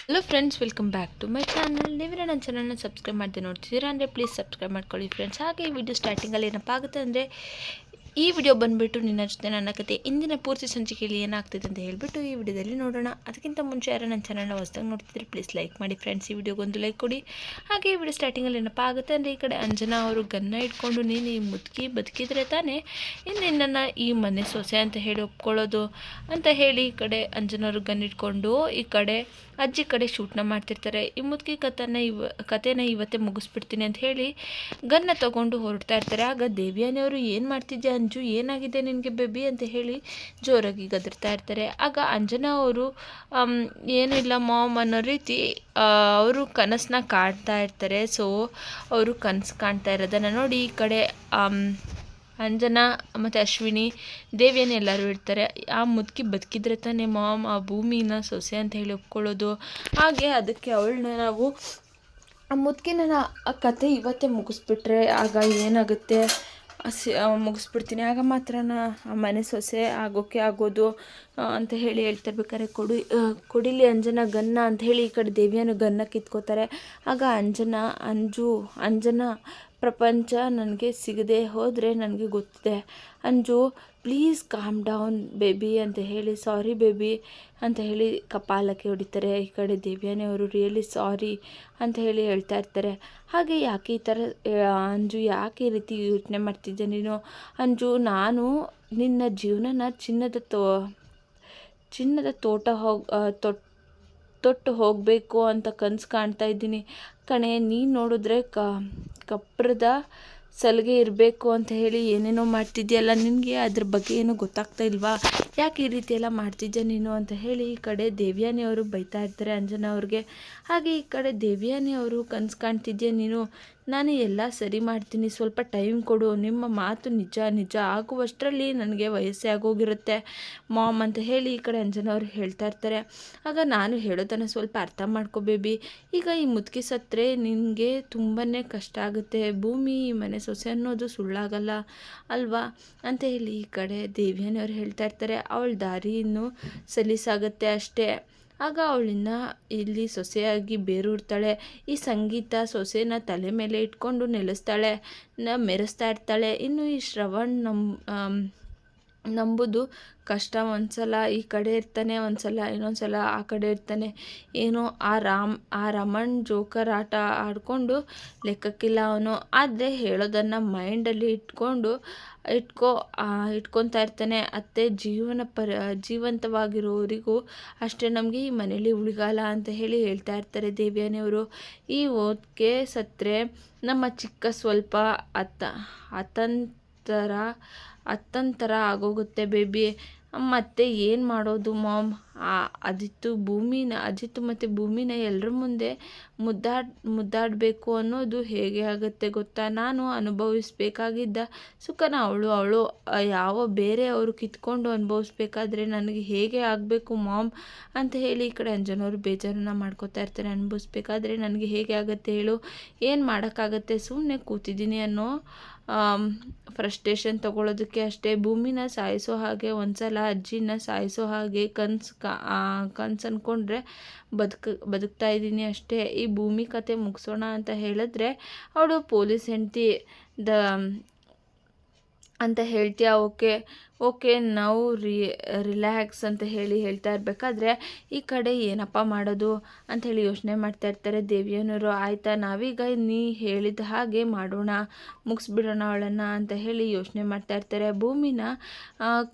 Hello friends welcome back to my channel ನೀವೇ ನನ್ನ ಚಾನಲ್ನ ಸಬ್ಸ್ಕ್ರೈಬ್ ಮಾಡ್ದೆ ನೋಡ್ತಿದ್ದೀರಾ ಅಂದರೆ ಪ್ಲೀಸ್ ಸಬ್ಸ್ಕ್ರೈಬ್ ಮಾಡ್ಕೊಳ್ಳಿ ಫ್ರೆಂಡ್ಸ್ ಹಾಗೆ ಈ ವಿಡಿಯೋ ಸ್ಟಾರ್ಟಿಂಗಲ್ಲಿ ಏನಪ್ಪ ಆಗುತ್ತೆ ಅಂದರೆ ಈ ವಿಡಿಯೋ ಬಂದುಬಿಟ್ಟು ನಿನ್ನ ಜೊತೆ ನನ್ನ ಕತೆ ಇಂದಿನ ಪೂರ್ತಿ ಸಂಚಿಕೆಯಲ್ಲಿ ಏನಾಗ್ತಿದೆ ಅಂತ ಹೇಳಿಬಿಟ್ಟು ಈ ವಿಡಿಯೋದಲ್ಲಿ ನೋಡೋಣ. ಅದಕ್ಕಿಂತ ಮುಂಚೆ ಯಾರು ನನ್ನ ಚಾನಲ್ನ ಹೊಸ್ದಾಗಿ ನೋಡ್ತಿದ್ರೆ ಪ್ಲೀಸ್ ಲೈಕ್ ಮಾಡಿ ಫ್ರೆಂಡ್ಸ್ ಈ ವಿಡಿಯೋಗೊಂದು ಲೈಕ್ ಕೊಡಿ. ಹಾಗೆ ಈ ವಿಡಿಯೋ ಸ್ಟಾರ್ಟಿಂಗಲ್ಲಿ ಏನಪ್ಪ ಆಗುತ್ತೆ ಅಂದರೆ ಈ ಕಡೆ ಅಂಜನಾ ಅವರು ಗನ್ನ ಇಟ್ಕೊಂಡು ನೀನು ಈ ಮುದುಕಿ ಬದುಕಿದ್ರೆ ತಾನೇ ಇನ್ನು ನಿನ್ನನ್ನು ಈ ಮನೆ ಸೊಸೆ ಅಂತ ಹೇಳಿ ಒಪ್ಕೊಳ್ಳೋದು ಅಂತ ಹೇಳಿ ಈ ಕಡೆ ಅಂಜನವರು ಗನ್ ಇಟ್ಕೊಂಡು ಈ ಕಡೆ ಅಜ್ಜಿ ಕಡೆ ಶೂಟ್ನ ಮಾಡ್ತಿರ್ತಾರೆ. ಈ ಮುದುಕಿ ಕಥನ ಇವ, ಕಥೆನ ಇವತ್ತೇ ಮುಗಿಸ್ಬಿಡ್ತೀನಿ ಅಂತ ಹೇಳಿ ಗನ್ನ ತಗೊಂಡು ಹೊರಡ್ತಾ ಇರ್ತಾರೆ. ಆಗ ದೇವಿಯಾನೆಯವರು ಏನು ಮಾಡ್ತಿದ್ಯಾ ಅಂಜು ಏನಾಗಿದೆ ನಿನಗೆ ಬೇಬಿ ಅಂತ ಹೇಳಿ ಜೋರಾಗಿ ಗದರ್ತಾ ಇರ್ತಾರೆ. ಆಗ ಅಂಜನಾ ಅವರು ಏನಿಲ್ಲ ಏನೂ ಮಾಮ್ ಅನ್ನೋ ರೀತಿ ಅವರು ಕನಸನ್ನ ಕಾಣ್ತಾ ಇರ್ತಾರೆ. ಸೊ, ಅವರು ಕನಸು ಕಾಣ್ತಾ ಇರೋದನ್ನು ನೋಡಿ ಈ ಕಡೆ ಅಂಜನಾ ಮತ್ತು ಅಶ್ವಿನಿ, ದೇವಿಯನ್ನು ಎಲ್ಲರೂ ಇರ್ತಾರೆ. ಆ ಮುದುಕಿ ಬದುಕಿದ್ರೆ ತಾನೇ ಮಾಮ್ ಆ ಭೂಮಿನ ಸೊಸೆ ಅಂತ ಹೇಳಿ ಒಪ್ಕೊಳ್ಳೋದು. ಹಾಗೆ ಅದಕ್ಕೆ ಅವಳನ್ನ ನಾವು, ಆ ಮುದುಕಿನ ಆ ಕತೆ ಇವತ್ತೇ ಮುಗಿಸ್ಬಿಟ್ರೆ ಆಗ ಏನಾಗುತ್ತೆ? ಸಿ ಮುಗಿಸ್ಬಿಡ್ತೀನಿ. ಆಗ ಮಾತ್ರ ಮನೆ ಸೊಸೆ ಆಗೋಕೆ ಆಗೋದು ಅಂತ ಹೇಳಿ ಹೇಳ್ತಿರ್ಬೇಕಾದ್ರೆ ಕೊಡಿ ಕೊಡಿಲಿ ಅಂಜನ ಗನ್ನ ಅಂತ ಹೇಳಿ ಈ ಕಡೆ ದೇವಿಯನ್ನು ಗನ್ನ ಕಿತ್ಕೋತಾರೆ. ಆಗ ಅಂಜನ, ಅಂಜು, ಅಂಜನಾ ಪ್ರಪಂಚ ನನಗೆ ಸಿಗದೆ ಹೋದರೆ ನನಗೆ ಗೊತ್ತಿದೆ. Anju please calm down baby ಅಂತ ಹೇಳಿ ಸಾರಿ ಬೇಬಿ ಅಂತ ಹೇಳಿ ಕಪಾಲಕ್ಕೆ ಹೊಡಿತಾರೆ. ಈ ಕಡೆ ದೇವ್ಯಾನಿ ಅವರು ರಿಯಲಿ ಸಾರಿ ಅಂತ ಹೇಳಿ ಹೇಳ್ತಾ ಇರ್ತಾರೆ. ಹಾಗೆ ಯಾಕೆ ಈ ಥರ, ಅಂಜು, ಯಾಕೆ ಈ ರೀತಿ ಯೋಚನೆ ಮಾಡ್ತಿದ್ದೆ ನೀನು? ಅಂಜು, ನಾನು ನಿನ್ನ ಜೀವನನ ಚಿನ್ನದ ತೋ, ಚಿನ್ನದ ತೋಟ ಹೋಗಿ ತೊಟ್ಟ ತೊಟ್ಟು ಹೋಗಬೇಕು ಅಂತ ಕನಸು ಕಾಣ್ತಾ ಇದ್ದೀನಿ. ಕಣೆ, ನೀನು ನೋಡಿದ್ರೆ ಕ ಕಪ್ರದ ಸಲಿಗೆ ಇರಬೇಕು ಅಂತ ಹೇಳಿ ಏನೇನೋ ಮಾಡ್ತಿದ್ಯಲ್ಲ, ನಿನಗೆ ಅದ್ರ ಬಗ್ಗೆ ಏನೂ ಗೊತ್ತಾಗ್ತಾ ಇಲ್ವಾ? ಯಾಕೆ ಈ ರೀತಿ ಎಲ್ಲ ನೀನು ಅಂತ ಹೇಳಿ ಈ ಕಡೆ ದೇವ್ಯಾನಿ ಅವರು ಬೈತಾ ಇರ್ತಾರೆ ಅಂಜನಾ ಅವ್ರಿಗೆ. ಹಾಗೆ ಈ ಕಡೆ ದೇವ್ಯಾನಿ ಅವರು ಕನಸು ಕಾಣ್ತಿದ್ಯಾ ನೀನು? ನಾನು ಎಲ್ಲ ಸರಿ ಮಾಡ್ತೀನಿ. ಸ್ವಲ್ಪ ಟೈಮ್ ಕೊಡು. ನಿಮ್ಮ ಮಾತು ನಿಜ ನಿಜ ಆಗುವಷ್ಟರಲ್ಲಿ ನನಗೆ ವಯಸ್ಸೇ ಆಗೋಗಿರುತ್ತೆ. ಮಾಮ್ ಅಂತ ಹೇಳಿ ಈ ಕಡೆ ಅಂಜನವ್ರು ಅವರು ಹೇಳ್ತಾ ಇರ್ತಾರೆ. ಆಗ ನಾನು ಹೇಳೋದನ್ನು ಸ್ವಲ್ಪ ಅರ್ಥ ಮಾಡ್ಕೋ ಬೇಬಿ. ಈಗ ಈ ಮುದುಕಿ ಸತ್ತರೆ ನಿನಗೆ ತುಂಬಾ ಕಷ್ಟ ಆಗುತ್ತೆ. ಭೂಮಿ, ಮನೆ ಸೊಸೆ ಅನ್ನೋದು ಸುಳ್ಳಾಗಲ್ಲ ಅಲ್ವಾ? ಅಂತ ಹೇಳಿ ಈ ಕಡೆ ದೇವಿಯನ್ನವ್ರು ಹೇಳ್ತಾ ಇರ್ತಾರೆ. ಅವಳ ದಾರಿ ಇನ್ನೂ ಸಲೀಸಾಗುತ್ತೆ ಅಷ್ಟೇ. ಆಗ ಅವಳನ್ನ ಇಲ್ಲಿ ಸೊಸೆಯಾಗಿ ಬೇರೂರ್ತಾಳೆ. ಈ ಸಂಗೀತ ಸೊಸೆನ ತಲೆ ಮೇಲೆ ಇಟ್ಕೊಂಡು ನೆಲೆಸ್ತಾಳೆ ನ ಮೆರೆಸ್ತಾ ಇರ್ತಾಳೆ. ಇನ್ನು ಈ ಶ್ರವಣ್ ನಮ್ ಆಮ್, ನಂಬುದು ಕಷ್ಟ, ಒಂದ್ಸಲ ಈ ಕಡೆ ಇರ್ತಾನೆ, ಒಂದ್ಸಲ ಇನ್ನೊಂದ್ಸಲ ಆ ಕಡೆ ಇರ್ತಾನೆ. ಏನೋ ಆ ರಾಮ್, ಆ ರಮಣ್ ಜೋಕರ್ ಆಟ ಆಡಿಕೊಂಡು ಲೆಕ್ಕಕ್ಕಿಲ್ಲ ಅವನು. ಆದರೆ ಹೇಳೋದನ್ನು ಮೈಂಡಲ್ಲಿ ಇಟ್ಕೊಂಡು ಇಟ್ಕೋ ಇಟ್ಕೊತಾ ಇರ್ತಾನೆ. ಅತ್ತೆ ಜೀವನ ಪರ, ಜೀವಂತವಾಗಿರೋರಿಗೂ ಅಷ್ಟೇ ನಮಗೆ ಈ ಮನೇಲಿ ಉಳಿಗಾಲ ಅಂತ ಹೇಳಿ ಹೇಳ್ತಾ ಇರ್ತಾರೆ ದೇವ್ಯಾನಿಯವರು. ಈ ಓದ್ಕೆ ಸತ್ತರೆ ನಮ್ಮ ಚಿಕ್ಕ ಸ್ವಲ್ಪ ಅತ್ತ ಅತಂತರ ಅತ್ತಂತರ ಆಗೋಗುತ್ತೆ ಬೇಬಿ. ಮತ್ತೆ ಏನು ಮಾಡೋದು ಮಾಮ್? ಆ ಅದಿತ್ತು ಭೂಮಿನ ಅಜಿತ್ತು ಮತ್ತು ಭೂಮಿನ ಎಲ್ಲರ ಮುಂದೆ ಮುದ್ದಾಡ್, ಮುದ್ದಾಡಬೇಕು ಅನ್ನೋದು ಹೇಗೆ ಆಗುತ್ತೆ ಗೊತ್ತಾ? ನಾನು ಅನುಭವಿಸಬೇಕಾಗಿದ್ದ ಸುಖನ ಅವಳು ಅವಳು ಯಾವ ಬೇರೆ ಅವರು ಕಿತ್ಕೊಂಡು ಅನುಭವಿಸ್ಬೇಕಾದ್ರೆ ನನಗೆ ಹೇಗೆ ಆಗಬೇಕು ಮಾಮ್ ಅಂತ ಹೇಳಿ ಈ ಕಡೆ ಅಂಜನವರು ಬೇಜಾರನ್ನ ಮಾಡ್ಕೋತಾ ಇರ್ತಾರೆ. ಅನುಭವಿಸ್ಬೇಕಾದ್ರೆ ನನಗೆ ಹೇಗೆ ಆಗುತ್ತೆ ಹೇಳು? ಏನು ಮಾಡೋಕ್ಕಾಗತ್ತೆ? ಸುಮ್ಮನೆ ಕೂತಿದ್ದೀನಿ ಅನ್ನೋ ಫ್ರಸ್ಟ್ರೇಷನ್ ತಗೊಳ್ಳೋದಕ್ಕೆ ಅಷ್ಟೇ ಭೂಮಿನ ಸಾಯಿಸೋ ಹಾಗೆ ಒಂದ್ಸಲ ಅಜ್ಜಿನ ಸಾಯಿಸೋ ಹಾಗೆ ಕನ್ಸು ಕನ್ಸು ಅಂದ್ಕೊಂಡ್ರೆ ಬದುಕ, ಬದುಕ್ತಾ ಇದ್ದೀನಿ ಅಷ್ಟೇ. ಈ ಭೂಮಿ ಕತೆ ಮುಗಿಸೋಣ ಅಂತ ಹೇಳಿದ್ರೆ ಅವಳು ಪೊಲೀಸ್ ಹೆಂಡತಿ ದ, ಅಂತ ಹೇಳ್ತೀಯ, ಓಕೆ. ಓಕೆ ರಿ, ರಿಲ್ಯಾಕ್ಸ್ ಅಂತ ಹೇಳಿ ಹೇಳ್ತಾ ಇರಬೇಕಾದ್ರೆ ಈ ಕಡೆ ಏನಪ್ಪ ಮಾಡೋದು ಅಂಥೇಳಿ ಯೋಚನೆ ಮಾಡ್ತಾ ಇರ್ತಾರೆ ದೇವಿಯನವರು. ಆಯಿತಾ, ನಾವೀಗ ನೀ ಹೇಳಿದ ಹಾಗೆ ಮಾಡೋಣ, ಮುಗಿಸ್ಬಿಡೋಣ ಅವಳನ್ನು ಅಂತ ಹೇಳಿ ಯೋಚನೆ ಮಾಡ್ತಾ ಇರ್ತಾರೆ. ಭೂಮಿನ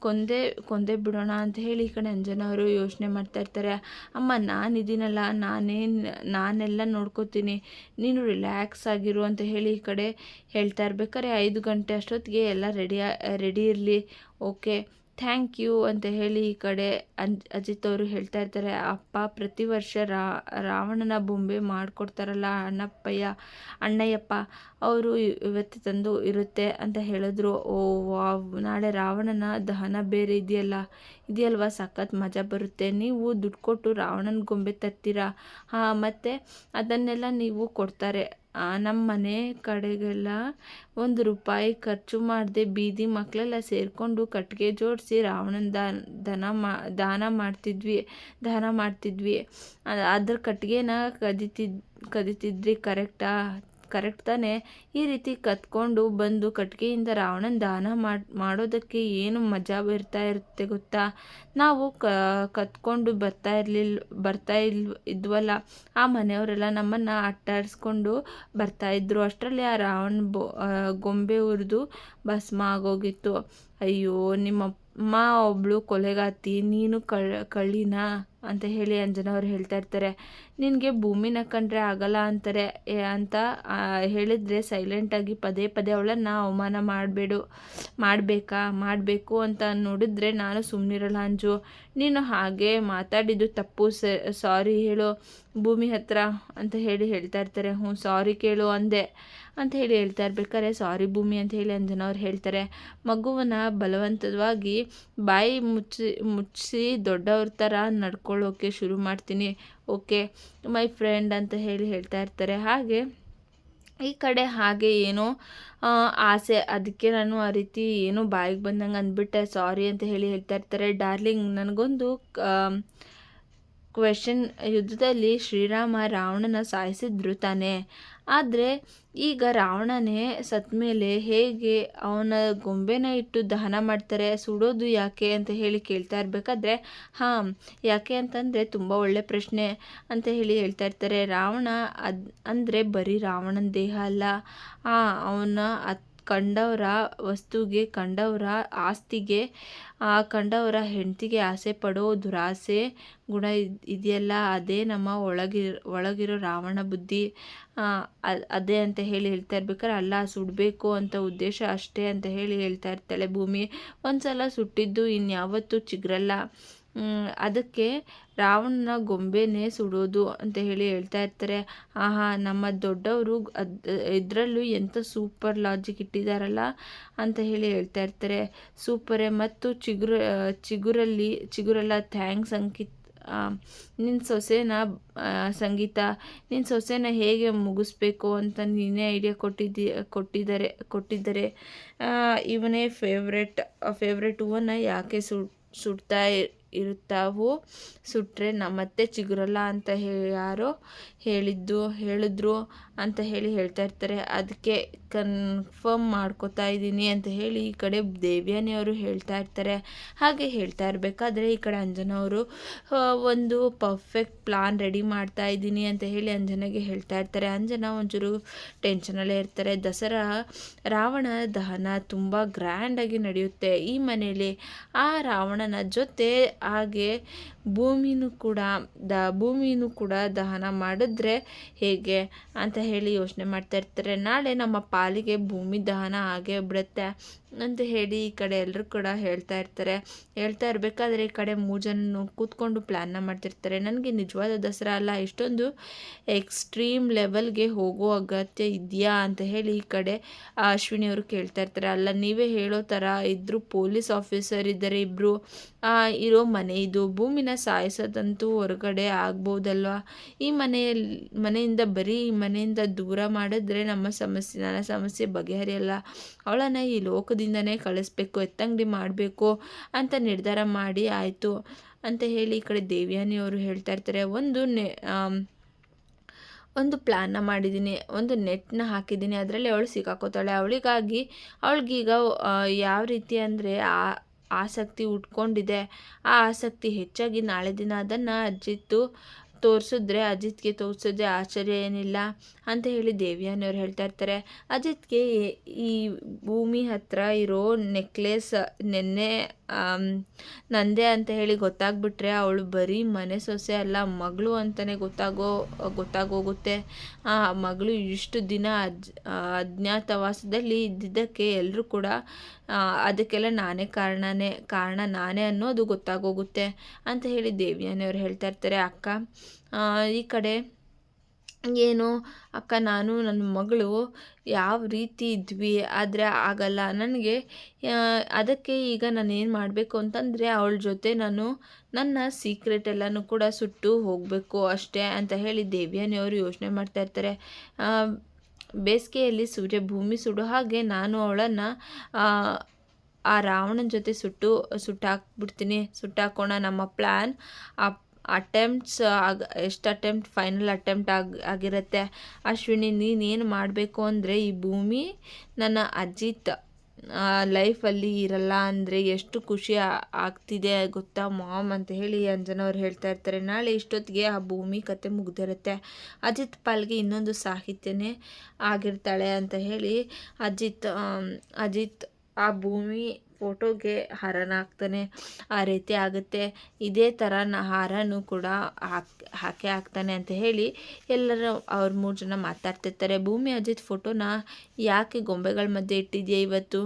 ಕೊಂದೆ ಕೊಂದೇ ಕೊಂದೇ ಬಿಡೋಣ ಅಂತ ಹೇಳಿ ಈ ಕಡೆ ಅಂಜನವರು ಯೋಚನೆ ಮಾಡ್ತಾ ಇರ್ತಾರೆ. ಅಮ್ಮ, ನಾನಿದ್ದೀನಲ್ಲ ನಾನೇನು ನಾನೆಲ್ಲ ನೋಡ್ಕೋತೀನಿ, ನೀನು ರಿಲ್ಯಾಕ್ಸ್ ಆಗಿರು ಅಂತ ಹೇಳಿ ಈ ಕಡೆ ಹೇಳ್ತಾ ಇರ್ಬೇಕಾದ್ರೆ ಐದು ಗಂಟೆ ಅಷ್ಟೊತ್ತಿಗೆ ಎಲ್ಲ ರೆಡಿ ರೆಡಿ ಇರಲಿ ಓಕೆ, ಥ್ಯಾಂಕ್ ಯು ಅಂತ ಹೇಳಿ ಈ ಕಡೆ ಅಜ್ ಅಜಿತ್ ಅವರು ಹೇಳ್ತಾ ಇರ್ತಾರೆ, ಅಪ್ಪ ಪ್ರತಿ ವರ್ಷ ರಾವಣನ ಬೊಂಬೆ ಮಾಡಿಕೊಡ್ತಾರಲ್ಲ ಅಣ್ಣಪ್ಪಯ್ಯ, ಅಣ್ಣಯ್ಯಪ್ಪ, ಅವರು ಇವತ್ತು ತಂದು ಇರುತ್ತೆ ಅಂತ ಹೇಳಿದ್ರು. ಓ, ವಾವ್, ನಾಳೆ ರಾವಣನ ದಹನ ಬೇರೆ ಇದೆಯಲ್ಲ, ಇದೆಯಲ್ವಾ, ಸಖತ್ ಮಜಾ ಬರುತ್ತೆ. ನೀವು ದುಡ್ಡು ಕೊಟ್ಟು ರಾವಣನ ಗೊಂಬೆ ತರ್ತೀರಾ? ಹಾಂ, ಮತ್ತು ಅದನ್ನೆಲ್ಲ ನೀವು ಕೊಡ್ತಾರೆ. ನಮ್ಮ ಮನೆ ಕಡೆಗೆಲ್ಲ ಒಂದು ರೂಪಾಯಿ ಖರ್ಚು ಮಾಡದೆ ಬೀದಿ ಮಕ್ಕಳೆಲ್ಲ ಸೇರಿಕೊಂಡು ಕಟ್ಟಿಗೆ ಜೋಡಿಸಿ ರಾವಣನ ದಾನ ದನ ಮಾ, ದಾನ ಮಾಡ್ತಿದ್ವಿ ದಾನ ಮಾಡ್ತಿದ್ವಿ. ಅದ್ರ ಕಟ್ಟಿಗೆನ ಕದಿತಿದ್ ಕದಿತಿದ್ರಿ ಕರೆಕ್ಟಾ ಕರೆಕ್ಟ್ ತಾನೇ. ಈ ರೀತಿ ಕತ್ಕೊಂಡು ಬಂದು ಕಟ್ಟಿಗೆಯಿಂದ ರಾವಣನ ದಾನ ಮಾಡಿ, ಮಾಡೋದಕ್ಕೆ ಏನು ಮಜಾ ಬರ್ತಾ ಇರುತ್ತೆ ಗೊತ್ತಾ? ನಾವು ಕ, ಕತ್ಕೊಂಡು ಬರ್ತಾ ಇರಲಿಲ್ಲ ಬರ್ತಾ ಇಲ್, ಇದ್ವಲ್ಲ, ಆ ಮನೆಯವರೆಲ್ಲ ನಮ್ಮನ್ನು ಅಟ್ಟಾಡಿಸ್ಕೊಂಡು ಬರ್ತಾಯಿದ್ರು ಅಷ್ಟರಲ್ಲಿ ಆ ರಾವಣ ಗೊಂಬೆ ಉರಿದು ಭಸ್ಮ ಆಗೋಗಿತ್ತು. ಅಯ್ಯೋ, ನಿಮ್ಮಮ್ಮ ಒಬ್ಬಳು ಕೊಲೆಗಾತಿ, ನೀನು ಕಳ್, ಕಳ್ಳಿನ? ಅಂತ ಹೇಳಿ ಅಂಜನವ್ರು ಹೇಳ್ತಾ ಇರ್ತಾರೆ. ನಿನಗೆ ಭೂಮಿನ ಕಂಡ್ರೆ ಆಗಲ್ಲ ಅಂತಾರೆ ಅಂತ ಹೇಳಿದರೆ ಸೈಲೆಂಟಾಗಿ ಪದೇ ಪದೇ ಅವಳನ್ನು ಅವಮಾನ ಮಾಡಬೇಡು, ಮಾಡಬೇಕಾ, ಮಾಡಬೇಕು ಅಂತ ನೋಡಿದ್ರೆ ನಾನು ಸುಮ್ಮನಿರಲ್ಲ ಅಂಜು. ನೀನು ಹಾಗೆ ಮಾತಾಡಿದ್ದು ತಪ್ಪು ಸಾರಿ ಹೇಳು, ಭೂಮಿ ಹತ್ರ ಅಂತ ಹೇಳಿ ಹೇಳ್ತಾ ಇರ್ತಾರೆ. ಹ್ಞೂ, ಸಾರಿ ಕೇಳು ಅಂದೆ ಅಂತ ಹೇಳಿ ಹೇಳ್ತಾ ಇರ್ಬೇಕಾದ್ರೆ, ಸಾರಿ ಭೂಮಿ ಅಂತ ಹೇಳಿ ಅಂಜನವ್ರು ಹೇಳ್ತಾರೆ. ಮಗುವನ್ನ ಬಲವಂತವಾಗಿ ಬಾಯಿ ಮುಚ್ಚಿ ಮುಚ್ಚಿಸಿ ದೊಡ್ಡವ್ರ ಥರ ನಡ್ಕೊಳ್ಳೋಕ್ಕೆ ಶುರು ಮಾಡ್ತೀನಿ. ಓಕೆ, ಮೈ ಫ್ರೆಂಡ್ ಅಂತ ಹೇಳಿ ಹೇಳ್ತಾ ಇರ್ತಾರೆ. ಹಾಗೆ ಈ ಕಡೆ ಹಾಗೆ ಏನೋ ಆಸೆ. ಅದಕ್ಕೆ ನಾನು ಆ ರೀತಿ ಏನೋ ಬಾಯಿಗೆ ಬಂದಂಗೆ ಅಂದ್ಬಿಟ್ಟೆ. ಸಾರಿ ಅಂತ ಹೇಳಿ ಹೇಳ್ತಾ ಇರ್ತಾರೆ. ಡಾರ್ಲಿಂಗ್, ನನಗೊಂದು ಕ್ವೆಶನ್, ಯುದ್ಧದಲ್ಲಿ ಶ್ರೀರಾಮ ರಾವಣನ ಸಾಯಿಸಿದ್ರು ತಾನೆ. ಆದರೆ ಈಗ ರಾವಣನೇ ಸತ್ತ ಮೇಲೆ ಹೇಗೆ ಅವನ ಗೊಂಬೆನ ಇಟ್ಟು ದಹನ ಮಾಡ್ತಾರೆ, ಸುಡೋದು ಯಾಕೆ ಅಂತ ಹೇಳಿ ಕೇಳ್ತಾ ಇರಬೇಕಾದ್ರೆ, ಹಾಂ, ಯಾಕೆ ಅಂತಂದರೆ ತುಂಬ ಒಳ್ಳೆ ಪ್ರಶ್ನೆ ಅಂತ ಹೇಳಿ ಹೇಳ್ತಾ ಇರ್ತಾರೆ. ರಾವಣ ಅದು, ಅಂದರೆ ಬರೀ ರಾವಣನ ದೇಹ ಅಲ್ಲ. ಅವನ ಅತ್ ಕಂಡವರ ವಸ್ತುಗೆ, ಕಂಡವರ ಆಸ್ತಿಗೆ, ಆ ಕಂಡವರ ಹೆಂಡತಿಗೆ ಆಸೆ ಪಡೋ ದುರಾಸೆ ಗುಣ ಇದೆಯಲ್ಲ, ಅದೇ ನಮ್ಮ ಒಳಗಿ ಒಳಗಿರೋ ರಾವಣ ಬುದ್ಧಿ. ಅದೇ ಅಂತ ಹೇಳಿ ಹೇಳ್ತಾ ಇರ್ಬೇಕಾದ್ರೆ ಅಲ್ಲ, ಸುಡಬೇಕು ಅಂತ ಉದ್ದೇಶ ಅಷ್ಟೇ ಅಂತ ಹೇಳಿ ಹೇಳ್ತಾ ಇರ್ತಾಳೆ ಭೂಮಿ. ಒಂದು ಸಲ ಸುಟ್ಟಿದ್ದು ಇನ್ಯಾವತ್ತೂ ಚಿಗುರಲ್ಲ. ಅದಕ್ಕೆ ರಾವಣನ ಗೊಂಬೆನೇ ಸುಡೋದು ಅಂತ ಹೇಳಿ ಹೇಳ್ತಾ ಇರ್ತಾರೆ. ಆಹಾ, ನಮ್ಮ ದೊಡ್ಡವರು ಅದು, ಇದರಲ್ಲೂ ಎಂಥ ಸೂಪರ್ ಲಾಜಿಕ್ ಇಟ್ಟಿದ್ದಾರಲ್ಲ ಅಂತ ಹೇಳಿ ಹೇಳ್ತಾ ಇರ್ತಾರೆ. ಸೂಪರೇ ಮತ್ತು ಚಿಗುರು ಚಿಗುರಲ್ಲಿ, ಚಿಗುರೆಲ್ಲ ಥ್ಯಾಂಕ್ಸ್ ಅಂಕಿತ್ ನಿನ್ನ ಸೊಸೆನ ಸಂಗೀತ ನಿನ್ನ ಸೊಸೆನ ಹೇಗೆ ಮುಗಿಸ್ಬೇಕು ಅಂತ ನೀನೇ ಐಡಿಯಾ ಕೊಟ್ಟಿದ್ದಿ ಕೊಟ್ಟಿದ್ದಾರೆ ಕೊಟ್ಟಿದ್ದಾರೆ ಇವನೇ ಫೇವ್ರೆಟ್ ಫೇವ್ರೆಟ್ ಹೂವನ್ನು ಯಾಕೆ ಸುಡ್ ಸುಡ್ತಾ ಇರುತ್ತಾವೋ ಸುಟ್ಟರೆ ಮತ್ತೆ ಚಿಗುರಲ್ಲ ಅಂತ ಹೇಳಿ ಯಾರೋ ಹೇಳಿದ್ದು, ಹೇಳಿದ್ರು ಅಂತ ಹೇಳಿ ಹೇಳ್ತಾ ಇರ್ತಾರೆ. ಅದಕ್ಕೆ ಕನ್ಫರ್ಮ್ ಮಾಡ್ಕೋತಾ ಇದ್ದೀನಿ ಅಂತ ಹೇಳಿ ಈ ಕಡೆ ದೇವ್ಯಾನಿಯವರು ಹೇಳ್ತಾ ಇರ್ತಾರೆ. ಹಾಗೆ ಹೇಳ್ತಾ ಇರಬೇಕಾದ್ರೆ ಈ ಕಡೆ ಅಂಜನವರು ಒಂದು ಪರ್ಫೆಕ್ಟ್ ಪ್ಲಾನ್ ರೆಡಿ ಮಾಡ್ತಾ ಇದ್ದೀನಿ ಅಂತ ಹೇಳಿ ಅಂಜನಾಗೆ ಹೇಳ್ತಾ ಇರ್ತಾರೆ. ಅಂಜನ ಒಂಚೂರು ಟೆನ್ಷನಲ್ಲೇ ಇರ್ತಾರೆ. ದಸರಾ, ರಾವಣ ದಹನ ತುಂಬ ಗ್ರ್ಯಾಂಡಾಗಿ ನಡೆಯುತ್ತೆ. ಈ ಮನೆಯಲ್ಲಿ ಆ ರಾವಣನ ಜೊತೆ ಹಾಗೆ ಭೂಮಿನೂ ಕೂಡ ದ, ಭೂಮಿನೂ ಕೂಡ ದಹನ ಮಾಡಿದ್ರೆ ಹೇಗೆ ಅಂತ ಹೇಳಿ ಯೋಚನೆ ಮಾಡ್ತಾ ಇರ್ತಾರೆ. ನಾಳೆ ನಮ್ಮ ಪಾಲಿಗೆ ಭೂಮಿ ದಹನ ಆಗೇ ಬಿಡುತ್ತೆ ಅಂತ ಹೇಳಿ ಈ ಕಡೆ ಎಲ್ಲರೂ ಕೂಡ ಹೇಳ್ತಾ ಇರ್ತಾರೆ. ಹೇಳ್ತಾ ಇರಬೇಕಾದ್ರೆ ಈ ಕಡೆ ಮೂರು ಜನ ಕೂತ್ಕೊಂಡು ಪ್ಲ್ಯಾನ್ನ ಮಾಡ್ತಿರ್ತಾರೆ. ನನಗೆ ನಿಜವಾದ ದಸರಾ ಅಲ್ಲ, ಇಷ್ಟೊಂದು ಎಕ್ಸ್ಟ್ರೀಮ್ ಲೆವೆಲ್ಗೆ ಹೋಗೋ ಅಗತ್ಯ ಇದೆಯಾ ಅಂತ ಹೇಳಿ ಈ ಕಡೆ ಅಶ್ವಿನಿ ಅವರು ಕೇಳ್ತಾ ಇರ್ತಾರೆ. ಅಲ್ಲ, ನೀವೇ ಹೇಳೋ ಥರ ಇದ್ರು ಪೊಲೀಸ್ ಆಫೀಸರ್ ಇದ್ದಾರೆ ಇಬ್ಬರು ಇರೋ ಮನೆ ಇದು, ಭೂಮಿನ ಸಾಯಿಸೋದಂತೂ ಹೊರಗಡೆ ಆಗ್ಬೋದಲ್ವಾ? ಈ ಮನೆಯಲ್ಲಿ ಮನೆಯಿಂದ ಬರೀ ಈ ಮನೆಯಿಂದ ದೂರ ಮಾಡಿದ್ರೆ ನಮ್ಮ ಸಮಸ್ಯೆ, ನನ್ನ ಸಮಸ್ಯೆ ಬಗೆಹರಿಯಲ್ಲ. ಅವಳನ್ನು ಈ ಲೋಕದಿಂದನೇ ಕಳಿಸ್ಬೇಕು, ಎತ್ತಂಗಡಿ ಮಾಡಬೇಕು ಅಂತ ನಿರ್ಧಾರ ಮಾಡಿ ಆಯಿತು ಅಂತ ಹೇಳಿ ಈ ಕಡೆ ದೇವ್ಯಾನಿಯವರು ಹೇಳ್ತಾ ಇರ್ತಾರೆ. ಒಂದು ನೆ ಒಂದು ಪ್ಲ್ಯಾನ್ನ ಮಾಡಿದ್ದೀನಿ, ಒಂದು ನೆಟ್ನ ಹಾಕಿದ್ದೀನಿ. ಅದರಲ್ಲಿ ಅವಳು ಸಿಕ್ಕಾಕೋತಾಳೆ. ಅವಳಿಗಾಗಿ, ಅವಳಿಗೀಗ ಯಾವ ರೀತಿ ಅಂದರೆ ಆ ಆಸಕ್ತಿ ಉಟ್ಕೊಂಡಿದೆ. ಆ ಆಸಕ್ತಿ ಹೆಚ್ಚಾಗಿ ನಾಳೆ ದಿನ ಅದನ್ನು ಅಜ್ಜಿತ್ತು ತೋರಿಸಿದ್ರೆ ಅಜಿತ್ಗೆ ತೋರಿಸಿದ್ರೆ ಆಶ್ಚರ್ಯ ಏನಿಲ್ಲ ಅಂತ ಹೇಳಿ ದೇವಿಯನ್ನವ್ರು ಹೇಳ್ತಾ ಇರ್ತಾರೆ. ಅಜಿತ್ಗೆ ಈ ಭೂಮಿ ಹತ್ರ ಇರೋ ನೆಕ್ಲೆಸ್ ನೆನ್ನೆ ನಂದೆ ಅಂತ ಹೇಳಿ ಗೊತ್ತಾಗ್ಬಿಟ್ರೆ ಅವಳು ಬರೀ ಮನೆ ಸೊಸೆ ಅಲ್ಲ, ಮಗಳು ಅಂತಲೇ ಗೊತ್ತಾಗೋ, ಗೊತ್ತಾಗೋಗುತ್ತೆ. ಆ ಮಗಳು ಇಷ್ಟು ದಿನ ಅಜ್, ಅಜ್ಞಾತವಾಸದಲ್ಲಿ ಇದ್ದಿದ್ದಕ್ಕೆ ಎಲ್ಲರೂ ಕೂಡ ಅದಕ್ಕೆಲ್ಲ ನಾನೇ ಕಾರಣನೇ, ಕಾರಣ ನಾನೇ ಅನ್ನೋದು ಗೊತ್ತಾಗೋಗುತ್ತೆ ಅಂತ ಹೇಳಿ ದೇವಿಯನ್ನವ್ರು ಹೇಳ್ತಾ ಇರ್ತಾರೆ. ಅಕ್ಕ ಈ ಕಡೆ ಏನು, ಅಕ್ಕ ನಾನು, ನನ್ನ ಮಗಳು ಯಾವ ರೀತಿ ಇದ್ವಿ, ಆದರೆ ಆಗಲ್ಲ. ನನಗೆ ಅದಕ್ಕೆ ಈಗ ನಾನು ಏನು ಮಾಡಬೇಕು ಅಂತಂದರೆ ಅವಳ ಜೊತೆ ನಾನು ನನ್ನ ಸೀಕ್ರೆಟ್ ಎಲ್ಲನೂ ಕೂಡ ಸುಟ್ಟು ಹೋಗಬೇಕು ಅಷ್ಟೇ ಅಂತ ಹೇಳಿ ದೇವ್ಯಾನಿ ಅವರು ಯೋಚನೆ ಮಾಡ್ತಾ ಇರ್ತಾರೆ. ಬೇಸಿಗೆಯಲ್ಲಿ ಸೂರ್ಯ ಭೂಮಿ ಸುಡು ಹಾಗೆ ನಾನು ಅವಳನ್ನು, ಆ ರಾವಣನ ಜೊತೆ ಸುಟ್ಟು, ಸುಟ್ಟಾಕ್ಬಿಡ್ತೀನಿ. ಸುಟ್ಟಾಕೋಣ ನಮ್ಮ ಪ್ಲ್ಯಾನ್ ಆ ಅಟೆಂಪ್ಟ್ಸ್ ಆಗ, ಎಷ್ಟು ಅಟೆಂಪ್ಟ್ ಫೈನಲ್ ಅಟೆಂಪ್ಟ್ ಆಗಿ, ಆಗಿರುತ್ತೆ. ಅಶ್ವಿನಿ ನೀನೇನು ಮಾಡಬೇಕು ಅಂದರೆ ಈ ಭೂಮಿ ನನ್ನ ಅಜಿತ್ ಲೈಫಲ್ಲಿ ಇರಲ್ಲ ಅಂದರೆ ಎಷ್ಟು ಖುಷಿ ಆಗ್ತಿದೆ ಗೊತ್ತಾ? ಮಾಮ್ ಅಂತ ಹೇಳಿ ಅಂಜನ ಅವ್ರು ಹೇಳ್ತಾ ಇರ್ತಾರೆ, ನಾಳೆ ಇಷ್ಟೊತ್ತಿಗೆ ಆ ಭೂಮಿ ಕತೆ ಮುಗ್ದಿರುತ್ತೆ. ಅಜಿತ್ ಪಾಲ್ಗೆ ಇನ್ನೊಂದು ಸಾಹಿತ್ಯನೇ ಆಗಿರ್ತಾಳೆ ಅಂತ ಹೇಳಿ ಅಜಿತ್ ಅಜಿತ್ ಆ ಭೂಮಿ ಫೋಟೋಗೆ ಹಾರನ ಹಾಕ್ತಾನೆ ಆ ರೀತಿ ಆಗುತ್ತೆ. ಇದೇ ಥರ ನ ಹಾರನೂ ಕೂಡ ಹಾಕಿ, ಹಾಕೇ ಹಾಕ್ತಾನೆ ಅಂತ ಹೇಳಿ ಎಲ್ಲರೂ ಅವ್ರ ಮೂರು ಜನ ಮಾತಾಡ್ತಿರ್ತಾರೆ. ಭೂಮಿ ಅಜಿತ್ ಫೋಟೋನ ಯಾಕೆ ಗೊಂಬೆಗಳ ಮಧ್ಯೆ ಇಟ್ಟಿದೆಯಾ ಇವತ್ತು?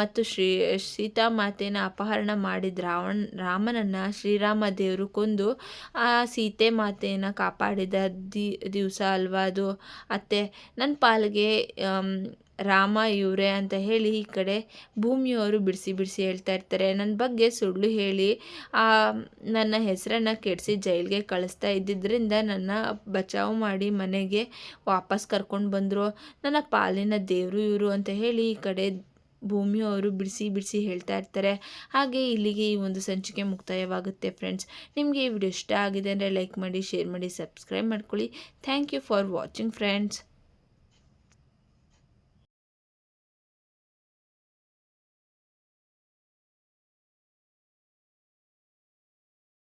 ಮತ್ತು ಶ್ರೀ, ಸೀತಾ ಮಾತೆನ ಅಪಹರಣ ಮಾಡಿದ ರಾವಣ, ರಾಮನನ್ನು ಶ್ರೀರಾಮ ದೇವರು ಕೊಂದು ಆ ಸೀತೆ ಮಾತೆಯನ್ನು ಕಾಪಾಡಿದ ದಿವಸ ಅಲ್ವಾ ಅದು? ಅತ್ತೆ ನನ್ನ ಪಾಲಿಗೆ ರಾಮ, ಇವರೇ ಅಂತ ಹೇಳಿ ಈ ಕಡೆ ಭೂಮಿಯವರು ಬಿಡಿಸಿ ಬಿಡಿಸಿ ಹೇಳ್ತಾ ಇರ್ತಾರೆ. ನನ್ನ ಬಗ್ಗೆ ಸುಳ್ಳು ಹೇಳಿ ನನ್ನ ಹೆಸರನ್ನು ಕೆಡಿಸಿ ಜೈಲಿಗೆ ಕಳಿಸ್ತಾ ಇದ್ದಿದ್ದರಿಂದ ನನ್ನ ಬಚಾವ್ ಮಾಡಿ ಮನೆಗೆ ವಾಪಸ್ ಕರ್ಕೊಂಡು ಬಂದರು. ನನ್ನ ಪಾಲಿನ ದೇವರು ಇವರು ಅಂತ ಹೇಳಿ ಈ ಕಡೆ ಭೂಮಿಯವರು ಬಿಡಿಸಿ ಬಿಡಿಸಿ ಹೇಳ್ತಾ ಇರ್ತಾರೆ. ಹಾಗೆ ಇಲ್ಲಿಗೆ ಈ ಒಂದು ಸಂಚಿಕೆ ಮುಕ್ತಾಯವಾಗುತ್ತೆ ಫ್ರೆಂಡ್ಸ್. ನಿಮಗೆ ಈ ವಿಡಿಯೋ ಇಷ್ಟ ಆಗಿದೆ ಅಂದರೆ ಲೈಕ್ ಮಾಡಿ, ಶೇರ್ ಮಾಡಿ, ಸಬ್ಸ್ಕ್ರೈಬ್ ಮಾಡ್ಕೊಳ್ಳಿ. Thank you for watching friends.